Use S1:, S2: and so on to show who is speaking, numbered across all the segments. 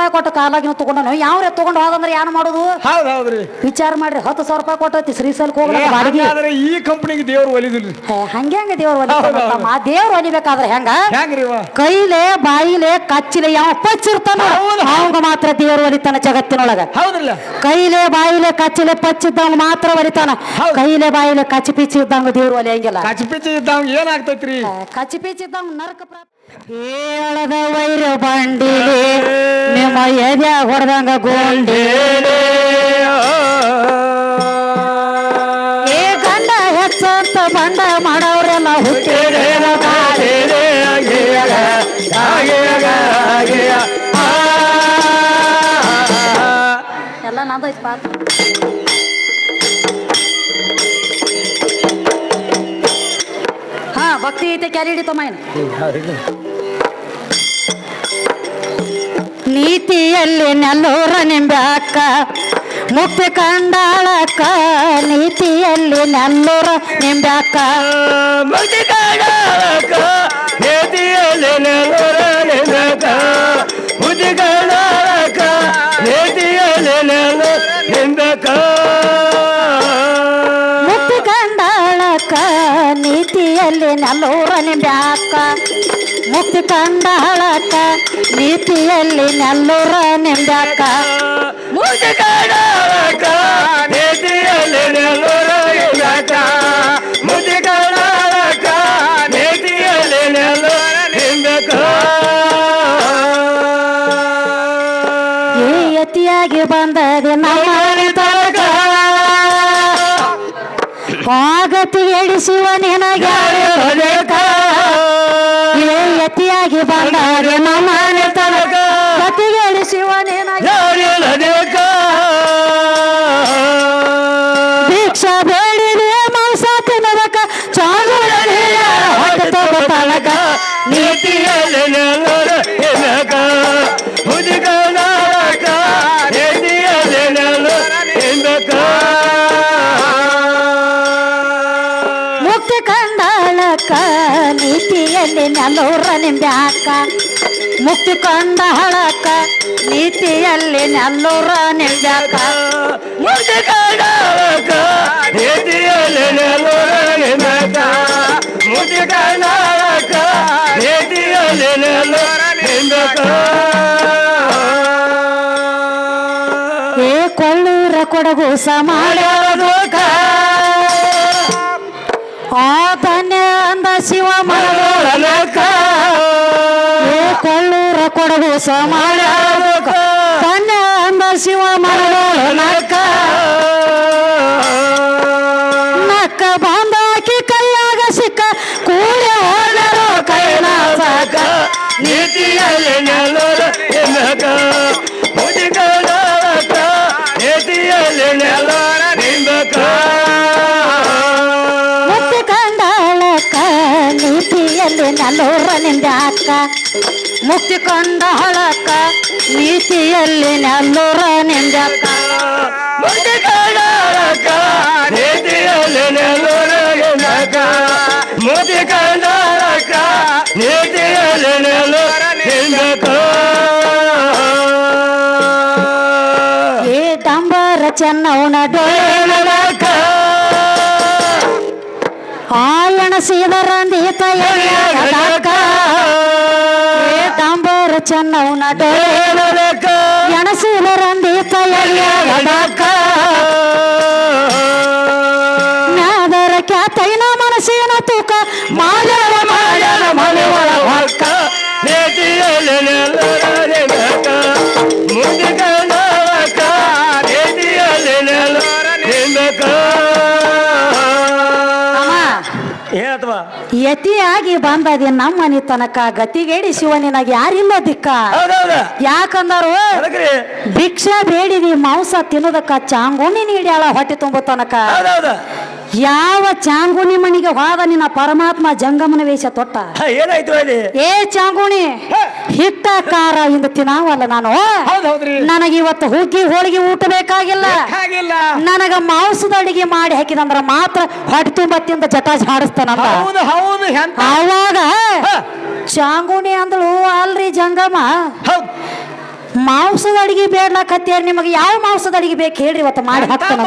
S1: ರೂಪಾಯಿ ಕೊಟ್ಟು ಕಾಲಾಗಿನ ತಗೊಂಡನು. ಯಾವ್ರೆ ತಗೊಂಡು ಹೋದಂದ್ರೆ ಏನ್ ಮಾಡೋದು?
S2: ಹೌದ್ ಹೌದ್ರಿ.
S1: ವಿಚಾರ ಮಾಡ್ರಿ ಹತ್ತು ಸಾವಿರ ರೂಪಾಯಿ ಕೊಟ್ಟೈತಿ
S2: ಶ್ರೀಸಲ್ಕ್
S1: ಹೋಗ್ಲಕ್ಕ ಬಾಡಿಗೆ.
S2: ಈ ಕಂಪನಿಗೆ ದೇವ್ರು ಒಲಿದಿಲ್ರಿ.
S1: ಹೇ, ಹಂಗೆ ಹಂಗೆ ದೇವ್ರ
S2: ಹೌದ್ ಹೌದ್.
S1: ಆ ದೇವ್ರ ಒಲಿಬೇಕಾದ್ರೆ ಹೆಂಗ?
S2: ಹೆಂಗ್ರಿ ಇವ?
S1: ಕೈಲೆ ಬಾಯಿಲೆ ಕಚ್ಚಿಲೆ ಯಾವ ಪಚ್ಚಿರ್ತಾನ
S2: ಹೌದು.
S1: ಅವಂಗ ಮಾತ್ರ ದೇವ್ರ ಒಲಿತಾನ ಜಗತ್ತಿನೊಳಗ.
S2: ಹೌದ್ರಲ್ಲ.
S1: ಕೈಲೆ ಬಾಯಿಲೆ ಕಚ್ಚಿಲೆ ಪಚ್ಚಿದ್ದಂಗ ಮಾತ್ರ ಒಲಿತಾನ.
S2: ಹೌದ್.
S1: ಕೈಲೆ ಬಾಯಿಲೆ ಕಚ್ಚಿ ಪಿಚ್ಚಿ ಇದ್ದಂಗ ದೇವ್ರ ಒಲಿಯಂಗಿಲ್ಲ.
S2: ಕಚ್ಚಿ ಪಿಚ್ಚಿ ಇದ್ದಂಗ ಏನಾಗ್ತೈತ್ರಿ?
S1: ಕಚ್ಚಿ ಪಿಚ್ಚಿ ಇದ್ದಂಗ ನರಕ ಪ್ರಾಪ್ತ ಹೇಳದ ವೈರ ಬಂಡಿಲಿ ನಿಮ್ಮ ಎದೆ ಹೊಡೆದಂಗ ಗೋಂಡಿ ಏ ಗಂಡ ಹೆಚ್ಚಂತ ಬಂಡ ಮಾಡವ್ರೆಲ್ಲ ಹುಟ್ಟಿ. ಎಲ್ಲ ನಂದೈತ್ ಪಾತ್ರ. ಹಾ ಭಕ್ತಿ ಐತೆ ಕ್ಯಾರಿ ಹಿಡಿತಮ್ಮ ಏನು? ನೀತಿಯಲ್ಲಿ ನೆಲ್ಲೂರ ನಿಂಬ್ಯಾಕ ಮುಕ್ತಿ ಕಂಡಾಳಕ್ಕ ನೀತಿಯಲ್ಲಿ ನೆಲ್ಲೂರ ನಿಂಬ್ಯಾಕ
S2: ಮುಕ್ತಿ ಕಂಡಾಳಕ್ಕ ನೀತಿಯಲ್ಲಿ ನೆಲರ ನಿಂಬ್ಯಾಕ ಮುಕ್ತಿ ಕಂಡಾಳಕ್ಕ ನೀತಿಯಲ್ಲಿ ನೆಲ ನಿಂಬ್ಯಾಕ
S1: ಮುಕ್ತಿ ಕಂಡಾಳಕ್ಕ ನೀತಿಯಲ್ಲಿ ನೆಲ್ಲೂರ ನಿಂಬ್ಯಾಕ ಮುಕ್ತಿ ಕಂಡಾಳಕ್ಕ ನೀತಿಯಲ್ಲಿ ನೆಲ್ಲೂರ ನಿಂಬ್ಯಾಕ
S2: ಮುಕ್ತಿ ಕಂಡ ಹಳಕ ನೀತಿಯಲ್ಲಿ ನೆಲ್ಲೂರ ನಿಂದಕ ಮುಕ್ತಿ ಕಂಡ ಹಳಕ ನೀತಿಯಲ್ಲಿ ನೆಲ್ಲೂರ ನಿಂದಕ
S1: ಈ ಯತಿಯಾಗಿ ಬಂದದೆ ನಮ್ಮ ತಳಕ ಆಗತಿ ಎಡಿಸುವ ನಿನಗೆ ಏ ಬಂದರೆ ಬಂದದೆ ನಮ್ಮ ತನಕ ಗತಿಗೆ ಎಡಿಸುವ ನಿನಗೆ ಭಿಕ್ಷಾ ಬೇಡಿದೆ ಮಾಂಸ ತಿನ್ನದಕ ಚಾಲು ಹೊಟ್ಟೆ ತನಕ
S2: ನೀತಿಯಲ್ಲಿ ನೀತಿಯಲ್ಲಿ
S1: ನೆಲ್ಲೂರ ನಿಂಬ್ಯಾಕ ಮುಕ್ತಿ ಕಂಡಾಳಕ್ಕ ನೀತಿಯಲ್ಲಿ ನೆಲ್ಲೂರ ನಿಂಬ್ಯಾಕ
S2: ಮುಕ್ತಿ ಕಂಡ ನೀತಿಯಲ್ಲಿ ನೆಲರ ನಿಂಬ್ಯಾಕ ಮುಕ್ತಿ ಕಾಡಕ ನೀತಿಯಲ್ಲಿ ನೆಲರ ನಿಂದಕ
S1: ಏ ಕೊಳ್ಳೂರ ಕೊಡಗು ಸಮಾಡೋಕ ಕೊಡಗು ಸಮಾಡೋಕ ತನ್ನ ಶಿವ ನಕ್ಕ ನಕ್ಕ ಬಂದಾಕಿ ಕೈಯಾಗ ಸಿಕ್ಕ. ಕೂಡಿ ಹೋದರು ಕೈಲಾಸಕ
S2: ನೀತಿಯಲ್ಲಿ ಮುಕ್ತಿ ಹೊಳಕ, ನೀತಿಯಲ್ಲಿ
S1: ನೆಲ್ಲೂರ ನಿಂದ್ಯಾಕ ಮುಕ್ತಿ
S2: ಕಾಡಕ ನೀತಿಯಲ್ಲಿ ನೆಲ್ಲೂರ ನಿಂದಕ ಮುಕ್ತಿ ಕಾಡಕ ನೇತಿಯಲ್ಲಿ ನೀತಿಯಲ್ಲಿ ನಿಂದಕ
S1: ಏ ಡಂಬರ ಚೆನ್ನವನ ಡೊಳಕ ಆಯಣ ಸೀದರಂದೀತ ಎಳೆಯಕ ಏ ಡಂಬರ ಚೆನ್ನವನ ಡೊಳಕ ಎಣಸೀದರಂದೀತ ಎಳೆಯಕ ನಾದರ ಖ್ಯಾತೈನ ಮನಸ್ಸಿನ ತೂಕ. ಮಾಲರ
S2: ಮಾಯನ ಮನೆ
S1: ಯತಿಯಾಗಿ ಬಂದದಿ ನಮ್ಮ ಮನೆ ತನಕ ಗತಿಗೇಡಿ ಶಿವನಿನಾಗ ಯಾರಿಲ್ಲ ದಿಕ್ಕ ಯಾಕಂದರು ಭಿಕ್ಷೆ ಬೇಡಿದಿ ಮಾಂಸ ತಿನ್ನೋದಕ್ಕ ಚಾಂಗುಣಿ ನೀಡ್ಯಾಳ ಹೊಟ್ಟೆ ತುಂಬೋ ತನಕ. ಯಾವ ಚಾಂಗುಣಿ ಮಣಿಗೆ ಹೋದ ನಿನ್ನ ಪರಮಾತ್ಮ ಜಂಗಮನ ವೇಷ ತೊಟ್ಟ?
S2: ಏನಾಯ್ತು
S1: ಏ ಚಾಂಗುಣಿ ಹಿಟ್ಟ ಕಾರ ಇಂದ ತಿನ್ನಾವಲ್ಲ ನಾನು? ನನಗೆ ಇವತ್ತು ಹುಗ್ಗಿ ಹೋಳಿಗೆ ಊಟ ಬೇಕಾಗಿಲ್ಲ. ನನಗ ಮಾಂಸದ ಅಡಿಗೆ ಮಾಡಿ ಹಾಕಿದಂದ್ರ ಮಾತ್ರ ಹೊಟ್ಟೆ ತುಂಬ ತಿಂದ ಹಾಡಿಸ್ತಾನ ಜಾಡಿಸ್ತಾನಂತ
S2: ಹೌದು ಹೌದು ಎಂತ?
S1: ಅವಾಗ ಚಾಂಗುಣಿ ಅಂದಳು ಅಲ್ರಿ ಜಂಗಮ ಮಾಂಸದ ಅಡಿಗೆ ಬೇಡ್ಲಾಕತ್ತೇಳಿ ನಿಮಗೆ ಯಾವ ಮಾಂಸದ ಅಡಿಗೆ ಬೇಕು ಹೇಳ್ರಿ ಇವತ್ತು ಮಾಡಿ ಹಾಕ್ತಾನ?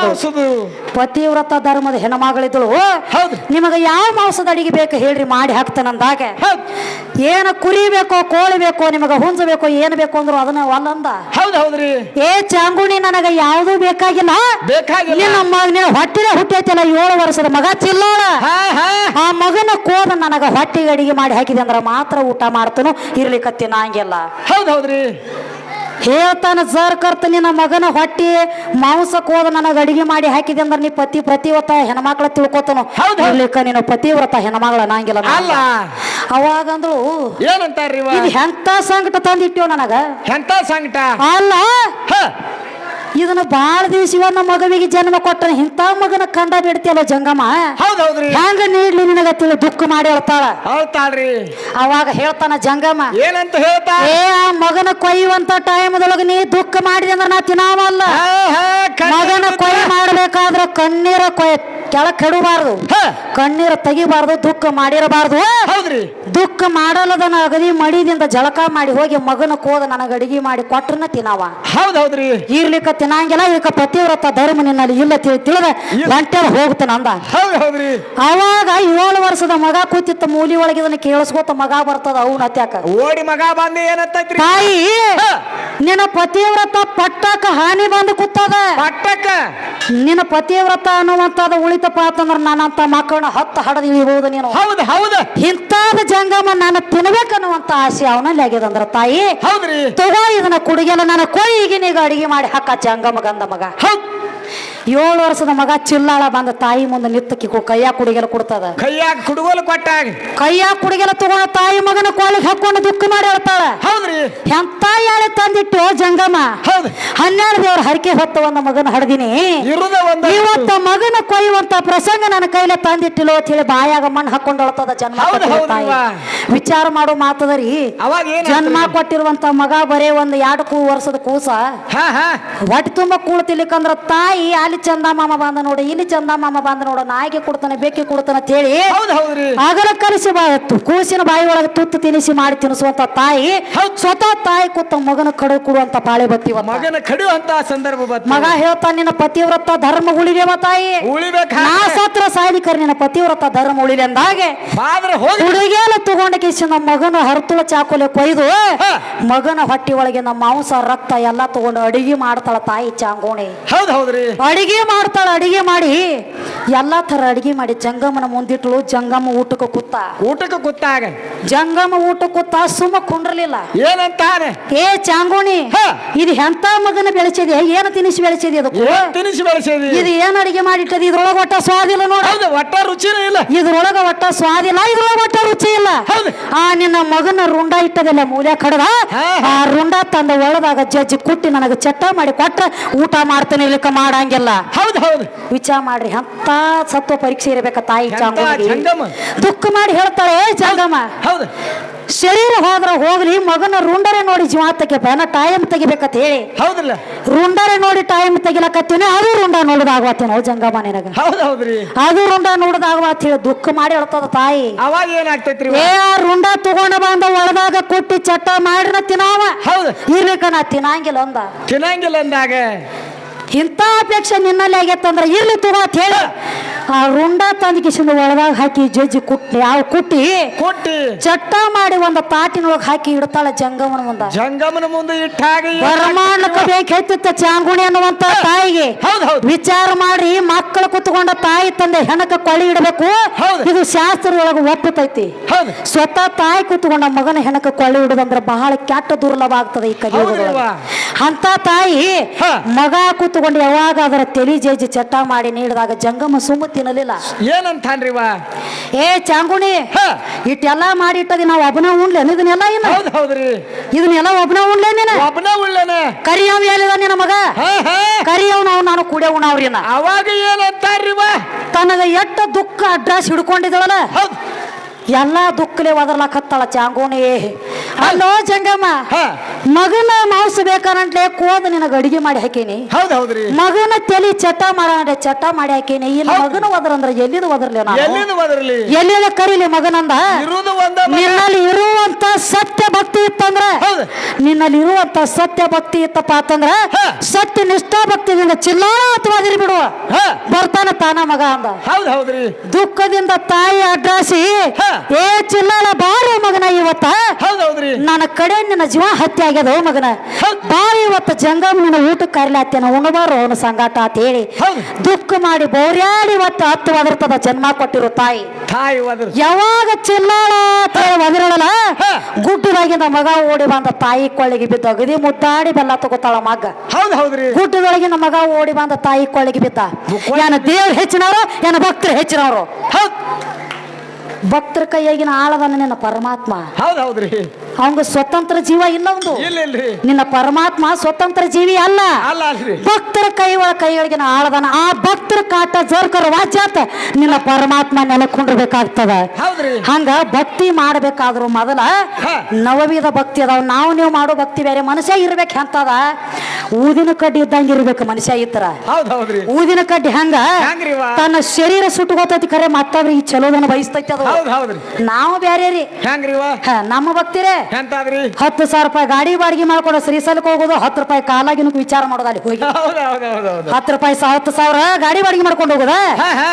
S1: ಪತಿವ್ರತ ಧರ್ಮದ ಹೆಣ್ಮಗಳಿದ್ದಳು
S3: ಹೌದು.
S1: ನಿಮಗೆ ಯಾವ ಮಾಂಸದ ಅಡಿಗೆ ಬೇಕು ಹೇಳ್ರಿ ಮಾಡಿ ಹಾಕ್ತಾನಂದಾಗ
S3: ಏನು
S1: ಏನ ಕುರಿ ಬೇಕೋ ಕೋಳಿ ಬೇಕೋ ನಿಮಗೆ ಹುಂಜ ಬೇಕೋ ಏನು ಬೇಕು ಅಂದ್ರು ಅದನ್ನ ಒಂದಂದ.
S3: ಹೌದ್ ಹೌದ್ರಿ.
S1: ಏ ಚಾಂಗುಣಿ ನನಗ ಯಾವ್ದು ಬೇಕಾಗಿಲ್ಲ.
S3: ಬೇಕಾಗಿಲ್ಲ.
S1: ನಿನ್ನ ಹೊಟ್ಟಿನ ಹುಟ್ಟೈತಿಲ್ಲ ಏಳು ವರ್ಷದ ಮಗ ಚಿಲ್ಲೋಳ. ಆ ಮಗನ ಕೋದ ನನಗ ಹೊಟ್ಟಿಗೆ ಅಡಿಗೆ ಮಾಡಿ ಹಾಕಿದೆ ಅಂದ್ರ ಮಾತ್ರ ಊಟ ಮಾಡ್ತನು ಇರ್ಲಿಕ್ಕೆ ನಂಗೆಲ್ಲ
S3: ಹೌದ್ ಹೌದ್ರಿ.
S1: ಹೇಳ್ತಾನ ಸರ್ ಕರ್ತ ನಿನ್ನ ಮಗನ ಹೊಟ್ಟಿ ಮಾಂಸಕ್ಕೆ ಹೋದ ನನಗೆ ಅಡಿಗೆ ಮಾಡಿ ಹಾಕಿದೆ ಅಂದ್ರೆ ನೀ ಪತಿ ಪ್ರತಿವತ ಹೆಣ್ಮಕ್ಳ ತಿಳ್ಕೊತನು. ನೀನು ನೀನು ಪತಿವ್ರತ ಹೆಣ್ಮಗಳ ನಂಗಿಲ್ಲ.
S3: ಅಲ್ಲ.
S1: ಅವಾಗಂದ್ರು
S3: ಏನಂತಾರ್ರಿ
S1: ಇದು ಎಂತ ಸಂಕಟ ತಂದಿಟ್ಟಿವ್ ನನಗ.
S3: ಎಂತ ಸಂಕಟ?
S1: ಅಲ್ಲ.
S3: ಹ.
S1: ಇದನ್ನ ಬಾಳ ದಿವಸ ಇವ ನಮ್ಮ ಮಗವಿಗೆ ಜನ್ಮ ಕೊಟ್ಟ ಇಂಥ ಮಗನ ಕಂಡ ಬಿಡ್ತಿಯಲ್ಲ ಜಂಗಮ್ಮ?
S3: ಹೌದೌದ್ರಿ.
S1: ಹೆಂಗ ನೀಡ್ಲಿ ನಿನಗ ತಿಳಿ ದುಃಖ ಮಾಡಿ ಹೇಳ್ತಾಳ.
S3: ಹೌದಾಳ್ರಿ
S1: ಅವಾಗ ಹೇಳ್ತಾನ ಜಂಗಮ್ಮ
S3: ಏನಂತ ಹೇಳ್ತಾ?
S1: ಏ ಆ ಮಗನ ಕೊಯ್ಯುವಂತ ಟೈಮ್ದೊಳಗ ನೀ ದುಃಖ ಮಾಡಿದೆ ಅಂದ್ರೆ ನಾ ತಿನ್ನಾವಲ್ಲ. ಮಗನ ಕೊಯ್ ಮಾಡ್ಬೇಕಾದ್ರೆ ಕಣ್ಣೀರ ಕೊಯ್ ಕೆಳಗ್ ಕೆಡಬಾರ್ದು
S3: ಹ,
S1: ಕಣ್ಣೀರ ತೆಗಿಬಾರ್ದು ದುಃಖ ಮಾಡಿರಬಾರ್ದು.
S3: ಹೌದ್ರಿ.
S1: ದುಃಖ ಮಾಡಲದನ ಅಗದಿ ಮಡಿದಿಂದ ಜಳಕ ಮಾಡಿ ಹೋಗಿ ಮಗನ ಕೋದ ನನಗ ಅಡಿಗೆ ಮಾಡಿ ಕೊಟ್ರನ ತಿನ್ನವ.
S3: ಹೌದೌದ್ರಿ. ಹೌದ್ರಿ
S1: ಇರ್ಲಿಕ್ಕ ತಿನ್ನಂಗಿಲ್ಲ ಈಗ ಪತಿವ್ರತ ಧರ್ಮ ನಿನ್ನಲ್ಲಿ ಇಲ್ಲ ತಿಳಿ ತಿಳಿದ ಗಂಟೆ ಹೋಗ್ತಾನ ಅಂದ.
S3: ಹೌದ್ ಹೌದ್ರಿ.
S1: ಅವಾಗ ಏಳು ವರ್ಷದ ಮಗ ಕೂತಿತ್ತ ಮೂಲಿ ಒಳಗೆ ಇದನ್ನ ಕೇಳಿಸ್ಕೋತ ಮಗ ಬರ್ತದ ಅವನ ಅತ್ಯಾಕ.
S3: ಓಡಿ ಮಗ ಬಂದ
S1: ತಾಯಿ ನಿನ್ನ ಪತಿವ್ರತ ಪಟ್ಟಕ ಹಾನಿ ಬಂದು ಕೂತದ.
S3: ಪಟ್ಟಕ್ಕ?
S1: ನಿನ್ನ ಪತಿವ್ರತ ಅನ್ನುವಂತದ ಉಳಿತಪ್ಪ ಅಂತಂದ್ರ ನಾನಂತ ಮಕ್ಕಳನ್ನ ಹತ್ತು ಹಡದು ಇಳಿಬಹುದು ನೀನು?
S3: ಹೌದು ಹೌದು.
S1: ಇಂತಾದ ಜಂಗಮ ನಾನು ತಿನ್ಬೇಕನ್ನುವಂತ ಆಸೆ ಅವನಲ್ಲಿ ಆಗ್ಯದಂದ್ರ ತಾಯಿ
S3: ಹೌದ್ರಿ.
S1: ತಗೋ ಇದನ್ನ ಕುಡಿಗೆಲ್ಲ ನನ್ನ ಕೊಯ್ ಈಗಿನ ಅಡಿಗೆ ಮಾಡಿ ಹಾಕ ಜಂಗಮ ಗಂಧ ಮಗ.
S3: ಹೌದ್.
S1: ಏಳು ವರ್ಷದ ಮಗ ಚಿಲ್ಲಾಳ ಬಂದ ತಾಯಿ ಮುಂದೆ ನಿತ್ತಕ್ಕಿ ಕೈಯಾಗ ಕುಡಿಗೆಲ್ಲ ಕೊಡ್ತದ.
S3: ಕೈಯಾಗ ಕುಡುಗೋಲು ಕೊಟ್ಟಾಗ.
S1: ಕೈಯಾಗ ಕುಡಿಗೆಲ್ಲ ತಗೊಂಡ ತಾಯಿ ಮಗನ ಕೋಳಿಗೆ ಹಾಕೊಂಡು ದುಃಖ ಮಾಡಿ ಹೇಳ್ತಾಳ.
S3: ಹೌದ್ರಿ.
S1: ಎಂತ ಹೇಳಿ ತಂದಿಟ್ಟು ಜಂಗಮ. ಹನ್ನೆರಡು ದೇವ್ರ ಹರಕೆ ಹೊತ್ತ ಒಂದು ಮಗನ ಹಡ್ದಿನಿ.
S3: ಇರುದ ಒಂದ.
S1: ಇವತ್ತ ಮಗನ ಕೊಯ್ಯುವಂತ ಪ್ರಸಂಗ ನನ್ನ ಕೈಲೇ ತಂದಿಟ್ಟಿಲ್ಲೋ ಅಂತ ಹೇಳಿ ಬಾಯಾಗ ಮಣ್ಣು ಹಾಕೊಂಡು ಹೇಳ್ತದ ಜನ್ಮ. ವಿಚಾರ ಮಾಡೋ ಮಾತದರಿ. ಜನ್ಮ ಕೊಟ್ಟಿರುವಂತ ಮಗ ಬರೇ ಒಂದು ಎರಡು ಕೂ ವರ್ಷದ ಕೂಸ. ಹೊಟ್ಟೆ ತುಂಬ ಕೂಳ್ತಿಲಿಕ್ಕಂದ್ರ ತಾಯಿ ಅಲ್ಲಿ ಚಂದ ಮಾಮ ಬಂದ ನೋಡು ಇಲ್ಲಿ ಚಂದ ಮಾಮ ಬಂದ ನೋಡು ನಾಯಿಗೆ ಕೊಡ್ತಾನೆ ಬೇಕಿ ಕೊಡ್ತಾನೆ ಅಂತ ಹೇಳಿ
S3: ಹೌದ್ ಹೌದ್ರಿ
S1: ಅಗಲ ಕಲಿಸಿ ಬಾಯತ್ತು ಕೂಸಿನ ಬಾಯಿ ಒಳಗೆ ತುತ್ತು ತಿನಿಸಿ ಮಾಡಿ ತಿನ್ನಿಸುವಂತ ತಾಯಿ ಸ್ವತಃ ತಾಯಿ ಕೂತ ಮಗನ ಕಡೆ ಕೊಡುವಂತ ಪಾಳೆ ಬತ್ತಿವ
S3: ಮಗನ ಕಡಿಯುವಂತ ಸಂದರ್ಭ
S1: ಮಗ ಹೇಳ್ತಾ ನಿನ್ನ ಪತಿವ್ರತ ಧರ್ಮ ಉಳಿದೇವ ತಾಯಿ?
S3: ಉಳಿಬೇಕ?
S1: ನಾ ಸತ್ರ ಸಾಲಿಕರ್ ನಿನ್ನ ಪತಿವ್ರತ ಧರ್ಮ ಉಳಿಲಿ ಅಂದಾಗೆ. ಹುಡುಗಿಯಲ್ಲ ತಗೊಂಡ ನಮ್ಮ ಮಗನ ಹರ್ತುಳ ಚಾಕುಲೆ ಕೊಯ್ದು ಮಗನ ಹೊಟ್ಟಿ ಒಳಗೆ ನಮ್ಮ ಮಾಂಸ ರಕ್ತ ಎಲ್ಲ ತಗೊಂಡು ಅಡಿಗೆ ಮಾಡ್ತಾಳ ತಾಯಿ ಚಾಂಗೋಣಿ.
S3: ಹೌದ್ ಹೌದ್ರಿ
S1: ಅಡಿಗೆ ಮಾಡ್ತಾಳ ಅಡಿಗೆ ಮಾಡಿ. ಎಲ್ಲಾ ತರ ಅಡಿಗೆ ಮಾಡಿ. ಜಂಗಮನ ಮುಂದಿಟ್ಲು ಜಂಗಮ ಊಟಕ್ಕೆ ಕೂತ.
S3: ಊಟಕ್ಕೆ ಕುತ್ತಾಗ
S1: ಜಂಗಮ ಊಟ ಕೂತ ಸುಮ್ಮ ಕುಂಡ್ರಲಿಲ್ಲ.
S3: ಏನಂತಾನೆ?
S1: ಏ ಚಾಂಗೋಣಿ
S3: ಹ.
S1: ಇದು ಎಂತ ಮಗನ ಬೆಳೆಸಿದೆ ಏನು ತಿನಿಸಿ ಬೆಳೆಸಿದೆ ಅದಕ್ಕೆ?
S3: ಏನ್ ತಿನಿಸಿ ಬೆಳೆಸಿದಿ
S1: ಇದು ಏನ್ ಅಡಿಗೆ ಮಾಡಿಟ್ಟದ? ಇದ್ರೊಳಗ ಒಟ್ಟ ಸ್ವಾದಿಲ್ಲ ನೋಡ.
S3: ಹೌದು ಒಟ್ಟ ರುಚಿನೇ ಇಲ್ಲ.
S1: ಇದ್ರೊಳಗ ಒಟ್ಟ ಸ್ವಾದಿಲ್ಲ ಇದ್ರೊಳಗ ಒಟ್ಟ ರುಚಿ ಇಲ್ಲ.
S3: ಹೌದು.
S1: ಆ ನಿನ್ನ ಮಗನ ರುಂಡ ಇಟ್ಟದಲ್ಲ ಮೂಲೆ ಕಡದ?
S3: ಹಾ,
S1: ಆ ರುಂಡ ತಂದ ಒಳದಾಗ ಜಜ್ಜಿ ಕುಟ್ಟಿ ನನಗೆ ಚಟ್ಟ ಮಾಡಿ ಕೊಟ್ಟ ಊಟ ಮಾಡ್ತೇನೆ ಇಲ್ಲಕ್ಕ ಮಾಡಂಗಿಲ್ಲ.
S3: ಹೌದ್? ಹೌದು
S1: ವಿಚಾರ ಮಾಡ್ರಿ ಅಂತ ಸತ್ವ ಪರೀಕ್ಷೆ ಇರಬೇಕ ತಾಯಿ
S3: ಜಂಗಮ.
S1: ದುಃಖ ಮಾಡಿ ಹೇಳ್ತಾಳೆ ಜಂಗಮ್ಮ ಜಂಗಮ
S3: ಹೌದು.
S1: ಶರೀರ ಹೋದ್ರ ಹೋಗ್ಲಿ ಮಗನ ರುಂಡರೆ ನೋಡಿ ಜೀವ ತೆಗಿಬೇನ ಟೈಮ್ ತೆಗಿಬೇಕಂತ ಹೇಳಿ.
S3: ಹೌದಿಲ್ಲ
S1: ರುಂಡರೆ ನೋಡಿ ಟೈಮ್ ತೆಗಿಲಕತ್ತೀನಿ ಅದು ರುಂಡ ನೋಡುದಾಗತ್ತೇನೋ ಜಂಗಮ ನಿನಗ?
S3: ಹೌದ್ ಹೌದ್ರಿ.
S1: ಅದು ರುಂಡ ನೋಡುದಾಗವ ಅಂತ ಹೇಳಿ ದುಃಖ ಮಾಡಿ ಹೇಳ್ತದ ತಾಯಿ.
S3: ಅವಾಗ ಏನಾಗ್ತೈತ್ರಿ
S1: ಏ ಆ ರುಂಡ ತಗೊಂಡ ಬಂದ ಒಳದಾಗ ಕೊಟ್ಟಿ ಚಟ್ಟ ಮಾಡಿನ ತಿನ್ನಾವ
S3: ಹೌದು.
S1: ನಾ ತಿನ್ನಂಗಿಲ್ಲ ಅಂದ.
S3: ತಿನ್ನಂಗಿಲ್ಲ ಅಂದಾಗ
S1: ಇಂಥ ಅಪೇಕ್ಷೆ ನಿನ್ನಲ್ಲಿ ಆಗೈತಂದ್ರೆ ಇರ್ಲಿ ತಗೋ ಅಂತ ಹೇಳಿ. ಆ ರುಂಡ ತಂದು ಕಿಶಿಂದ ಒಳದಾಗ ಹಾಕಿ ಜಜ್ಜಿ ಕುಟ್ಟಿ. ಯಾವ ಕುಟ್ಟಿ
S3: ಕೊಟ್ಟಿ.
S1: ಚಟ್ಟ ಮಾಡಿ ಒಂದು ತಾಟಿನೊಳಗೆ ಹಾಕಿ ಇಡ್ತಾಳ ಜಂಗಮನ ಮುಂದ.
S3: ಜಂಗಮನ ಮುಂದೆ ಇಟ್ಟಾಗ
S1: ಬ್ರಹ್ಮಾಂಡಕ್ಕೆ ಬೇಕೆತ್ತಿತ್ತ ಚಾಂಗುಣಿ ಅನ್ನುವಂತ ತಾಯಿಗೆ.
S3: ಹೌದ್ ಹೌದ್
S1: ವಿಚಾರ ಮಾಡಿ ಮಕ್ಕಳು ಕುತ್ಕೊಂಡ ತಾಯಿ ತಂದೆ ಹೆಣಕ ಕೊಳಿ ಇಡಬೇಕು.
S3: ಇದು
S1: ಇದು ಶಾಸ್ತ್ರದೊಳಗೆ ಒಪ್ಪತೈತಿ. ಸ್ವತಃ ತಾಯಿ ಕುತ್ಕೊಂಡ ಮಗನ ಹೆಣಕ ಕೊಳಿ ಇಡುದಂದ್ರೆ ಬಹಳ ಕೆಟ್ಟ ದುರ್ಲಭ ಆಗ್ತದೆ ಈ ಕಲಿಯುಗದೊಳಗೆ? ಅಂತ ತಾಯಿ. ಮಗ ಕೂತ್ಕೊಂಡು ಯಾವಾಗ ಅದರ ತೆಲಿ ಜೇಜಿ ಚಟ್ಟ ಮಾಡಿ ನೀಡಿದಾಗ ಜಂಗಮ ಸುಮ್ಮ ತಿನ್ನಲಿಲ್ಲ.
S3: ಏನಂತ
S1: ಏ ಚಾಂಗುಣಿ
S3: ಹ.
S1: ಇಟ್ಟೆಲ್ಲ ಮಾಡಿಟ್ಟದಿ ನಾವು ಒಬ್ಬನ ಉಣ್ಲೇನು ಇದನ್ನೆಲ್ಲ ಇಲ್ಲ
S3: ಹೌದ್ ಹೌದ್ರಿ.
S1: ಇದನ್ನೆಲ್ಲ ಒಬ್ಬನ ಉಣ್ಲೇ ನೀನು?
S3: ಒಬ್ಬನ ಉಳ್ಳನ
S1: ಕರಿಯವ್ ಹೇಳಿದ ನಿನ್ನ ಮಗ?
S3: ಹಾ ಹಾ.
S1: ಕರಿಯವ್ ನಾವು ನಾನು ಕೂಡ ಉಣಾವ್ರಿ
S3: ಅವಾಗ ಏನಂತಾರ್ರಿವ
S1: ತನಗ ಎಟ್ಟ ದುಃಖ ಅಡ್ರೆಸ್ ಹಿಡ್ಕೊಂಡಿದ್ದಳಲ್ಲ?
S3: ಹೌದ್.
S1: ಎಲ್ಲಾ ದುಃಖಲೆ ಒದರ್ಲಾಕತ್ತಾಳ ಚಾಂಗೋಣಿ. ಅಲ್ಲೋ ಜಂಗಮ್ಮ ಮಗನ ಮಾಂಸ ಬೇಕಾನಂಟ್ಲೆ ಕೋದ ನಿನಗ ಅಡಿಗೆ ಮಾಡಿ ಹಾಕೇನಿ. ಮಗನ ತಲಿ ಚಟ ಮಾಡ ಚಟ ಮಾಡಿ ಹಾಕೇನಿ. ಇಲ್ಲ ಮಗನ ಒದ್ರಂದ್ರ ಎಲ್ಲಿದು ಒದರ್ಲಿ ನಾನು
S3: ಎಲ್ಲಿಂದ
S1: ಕರೀಲಿ ಮಗನಂದ. ನಿನ್ನಲ್ಲಿ ಇರುವಂತ ಸತ್ಯ ಭಕ್ತಿ ಇತ್ತಂದ್ರ. ನಿನ್ನಲ್ಲಿ ಇರುವಂತ ಸತ್ಯ ಭಕ್ತಿ ಇತ್ತಪ್ಪ ಅಂತಂದ್ರ. ಸತ್ಯ ನಿಷ್ಠಾ ಭಕ್ತಿಯಿಂದ ಚಿಲ್ಲಾರ ಅಥವಾ ಬಿಡುವ
S3: ಹಾ.
S1: ಬರ್ತಾನ ತಾನ ಮಗ ಅಂದ.
S3: ಹೌದ್ ಹೌದ್ರಿ.
S1: ದುಃಖದಿಂದ ತಾಯಿ ಅಡ್ಡಾಸಿ. ಏ ಚಿಲ್ಲಾಳ ಬಾರ ಮಗನ ಇವತ್ತ.
S3: ಹೌದ್ ಹೌದ್ರಿ
S1: ನನ್ನ ಕಡೆ ನಿನ್ನ ಜೀವ ಹತ್ಯೆ ಆಗ್ಯದ ಓ ಮಗನ. ಬಾರಿ ಇವತ್ತ ಜಂಗಮ್ ನಿನ್ನ ಊಟಕ್ಕೆ ಕರಿಲಾತ್ತೇನ ಉಣಬಾರು ಅವನ ಸಂಗಾಟ ಅಂತ ಹೇಳಿ. ದುಃಖ ಮಾಡಿ ಬೋರ್ಯಾಡಿ ಇವತ್ತು ಹತ್ತು ಒದರ್ತದ ಜನ್ಮ ಕೊಟ್ಟಿರೋ ತಾಯಿ.
S3: ತಾಯಿ
S1: ಯಾವಾಗ ಚಿಲ್ಲಾಳ ತಾಯಿ ಒದರಳಲ್ಲ. ಗುಡ್ಡದಾಗಿಂದ ಮಗ ಓಡಿ ಬಂದ ತಾಯಿ ಕೊಳ್ಳಿಗೆ ಬಿದ್ದ ಅಗದಿ ಮುದ್ದಾಡಿ ಬೆಲ್ಲ ತಗೋತಾಳ ಮಗ.
S3: ಹೌದ್ ಹೌದ್ರಿ
S1: ಗುಡ್ಡದೊಳಗಿನ ಮಗ ಓಡಿ ಬಂದ ತಾಯಿ ಕೊಳ್ಳಿಗೆ ಬಿದ್ದ. ಏನ ದೇವ್ರು ಹೆಚ್ಚಿನವರು ಏನ ಭಕ್ತರು ಹೆಚ್ಚಿನವರು.
S3: ಹೌದ್.
S1: ಭಕ್ತರ ಕೈಯಾಗಿನ ಆಳದನ್ನ ನಿನ್ನ ಪರಮಾತ್ಮ.
S3: ಹೌದ್ ಹೌದ್ರಿ
S1: ಅವಂಗ ಸ್ವತಂತ್ರ ಜೀವ ಇಲ್ಲ ಒಂದು
S3: ಇಲ್ಲ ಇಲ್ರಿ
S1: ನಿನ್ನ ಪರಮಾತ್ಮ ಸ್ವತಂತ್ರ ಜೀವಿ ಅಲ್ಲ.
S3: ಅಲ್ಲ ಅಲ್ರಿ.
S1: ಭಕ್ತರ ಕೈ ಒಳ ಕೈಯೊಳಗಿನ ಆಳದನ ಆ ಭಕ್ತರ ಕಾಟ ಜೋರ್ಕರ ವಾಚ್ಯಾತ ನಿನ್ನ ಪರಮಾತ್ಮ ನೆಲಕೊಂಡಿರ್ಬೇಕಾಗ್ತದ
S3: ಹೌದ್ರಿ.
S1: ಹಂಗ ಭಕ್ತಿ ಮಾಡ್ಬೇಕಾದ್ರೂ ಮೊದಲ ನವವಿಧ ಭಕ್ತಿ ಅದಾವ. ನಾವು ನೀವು ಮಾಡೋ ಭಕ್ತಿ ಬೇರೆ ಮನುಷ್ಯ ಇರ್ಬೇಕು ಎಂತದ? ಊದಿನ ಕಡ್ಡಿ ಇದ್ದಂಗ ಇರ್ಬೇಕು ಮನುಷ್ಯ
S3: ಹೌದ್ ಹೌದ್ರಿ.
S1: ಊದಿನ ಕಡ್ಡಿ ಹಂಗ
S3: ಹೆಂಗ್ರಿ ವಾ?
S1: ತನ್ನ ಶರೀರ ಕರೆ ಖರೆ ಈ ಚಲೋದನ್ನ ಬಯಸ್ತೈತಿ ಅದು.
S3: ಹೌದ್ ಹೌದ್ರಿ.
S1: ನಾವು ಬೇರೆ ರೀ.
S3: ಹೆಂಗ್ರಿ ವಾ.
S1: ಹ, ನಮ್ಮ ಭಕ್ತಿರೇ.
S3: ಎಂತಾದ್ರಿ?
S1: ಹತ್ತು ಸಾವಿರ ರೂಪಾಯಿ ಗಾಡಿ ಬಾಡಿಗೆ ಮಾಡ್ಕೊಂಡು ಸಲಕ್ಕೆ ಹೋಗೋದು ಹತ್ತು ರೂಪಾಯಿ ಕಾಲಾಗಿನ ವಿಚಾರ ಮಾಡೋದ ಅಲ್ಲಿ ಹೋಗಿ.
S3: ಹೌದ್ ಹೌದ್ ಹೌದ್ ಹೌದ್.
S1: ಹತ್ತು ರೂಪಾಯಿ ಸಾ- ಹತ್ತು ಸಾವಿರ ಗಾಡಿ ಬಾಡಿಗೆ ಮಾಡ್ಕೊಂಡು ಹೋಗೋದ?
S3: ಹಾ ಹಾ.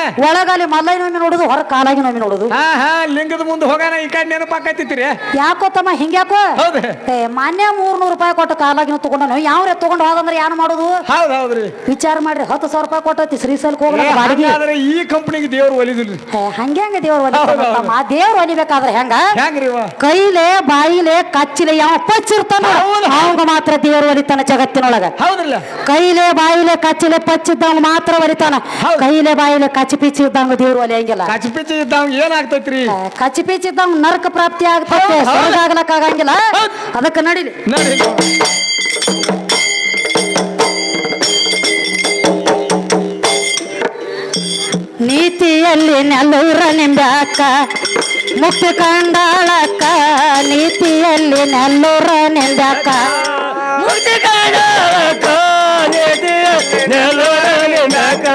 S1: ನೊಮ್ಮೆ ನೋಡುದು ಹೊರ ಕಾಲಾಗಿ ನೋಮಿ ನೋಡುದು.
S3: ಹಾ ಹಾ ಲಿಂಗದ ಮುಂದೆ ಹೋಗಾನ ಈ ಕಡೆ ರೀ
S1: ಯಾಕೋ ತಮ್ಮ ಹಿಂಗ್ಯಾಕೋ?
S3: ಹೌದು.
S1: ಏ ಮಾನ್ಯ ಮೂರ್ನೂರು ರೂಪಾಯಿ ಕೊಟ್ಟು ಕಾಲಾಗಿನ ತಗೊಂಡನು ಯಾವ್ರೆ ತಗೊಂಡು ಹೋದಂದ್ರೆ ಏನು ಮಾಡುದು?
S3: ಹೌದ್ ಹೌದ್ರಿ.
S1: ವಿಚಾರ ಮಾಡ್ರಿ ಹತ್ತು ಸಾವಿರ ರೂಪಾಯಿ ಕೊಟ್ಟೈತಿ ಶ್ರೀಶೈಲಕ್ಕೆ ಹೋಗ್ರಿ ಬಾಡಿಗೆ.
S3: ಹಂಗಾದ್ರೆ ಈ ಕಂಪನಿಗೆ ದೇವ್ರು ಒಲಿದಿಲ್ರಿ.
S1: ಹಂಗೆ ಹಂಗೆ ದೇವ್ರು
S3: ಹೌದು, ಹೌದು.
S1: ಒಲಿತಾನ ದೇವ್ರು ಒಲಿಬೇಕಾದ್ರೆ ಹೆಂಗ?
S3: ಹೆಂಗ್ರಿ
S1: ಕೈಲೆ ಬಾಯಿಲೆ ಕಚ್ಚಿಲೆ ಯಾವ ಪಚ್ಚಿರ್ತಾನ
S3: ಹೌದು.
S1: ಅವಂಗ ಮಾತ್ರ ದೇವ್ರು ಒಲಿತಾನ ಜಗತ್ತಿನೊಳಗ.
S3: ಹೌದಿಲ್ಲ
S1: ಕೈಲೆ ಬಾಯಿಲೆ ಕಚ್ಚಿಲೆ ಪಚ್ಚಿದ್ದಂಗ ಮಾತ್ರ ಒಲಿತಾನ.
S3: ಹೌದು.
S1: ಕೈಲೆ ಬಾಯಿಲೆ ಕಚ್ಚಿ ಪಿಚ್ಚಿ ಇದ್ದಂಗ ದೇವ್ರು ಒಲಿಯಂಗಿಲ್ಲ.
S3: ಕಚ್ಚಿ ಪಿಚ್ಚಿ ಇದ್ದಾವ್ ಏನಾಗ್ತೈತ್ರಿ?
S1: ಕಚ್ಚಿ ಪಿಚ್ಚಿ ಇದ್ದಂಗ ನರಕ ಪ್ರಾಪ್ತಿ ಆಗ್ತೈತೆ
S3: ಹೌದು, ಹೌದು.
S1: ಸ್ವರ್ಗ ಆಗ್ಲಕ್ ಆಗಂಗಿಲ್ಲ
S3: ಹೌದು.
S1: ಅದಕ್ಕೆ ನಡೀಲಿ.
S3: ನೋಡಿ
S1: ನೀತಿಯಲ್ಲಿ ನೆಲ್ಲೂರ ನಿಂಬ್ಯಾಕ ಮುಕ್ತಿ ಕಂಡಾಳಕ್ಕ ನೀತಿಯಲ್ಲಿ ನೆಲ್ಲೂರ ನಿಂಬ್ಯಾಕ
S2: ಮುಕ್ತಿ ಕಂಡಾಳಕ್ಕ ನೀತಿಯಲ್ಲಿ
S1: ನೆಲ್ಲೂರ ಮುಕ್ತಿ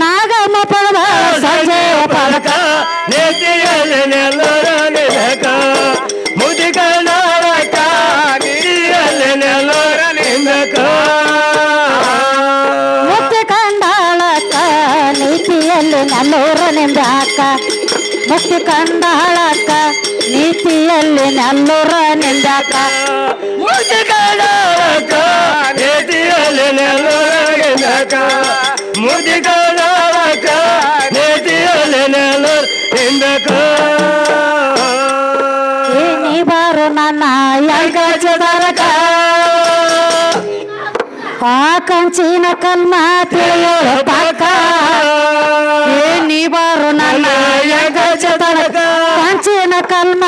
S1: ನಾಗಮ್ಮ ಪಡದ ಸಂಜೆಯ ಪಲಕ
S2: ನೇತಿಯಲ್ಲಿ ನೆಲ್ಲರ ಮುಕ್ತಿ ಕಾಣಕ ನೀತಿಯಲ್ಲಿ ನೆಲ್ಲರ ನಿಂದಕ
S1: ಮುಕ್ತಿ ಕಂಡಾಳಕ್ಕ ನೀತಿಯಲ್ಲಿ ನಲ್ಲೂರ ನಿಂದಾಕ ಮುಕ್ತಿ ಕಂಡಾಳಕ್ಕ ನೀತಿಯಲ್ಲಿ ನಲ್ಲೂರ ನಿಂದಾಕ
S2: ನೇತಿಯಲ್ಲಿ ಕಾಣಕ
S1: ಕಂಚಿನ ಕಲ್ಮ ತಿಳಿಯೋಳ ಪಾಕ. ನೀ ಬಾರು ನನ್ನ ಕಂಚಿನ ಕಲ್ಮ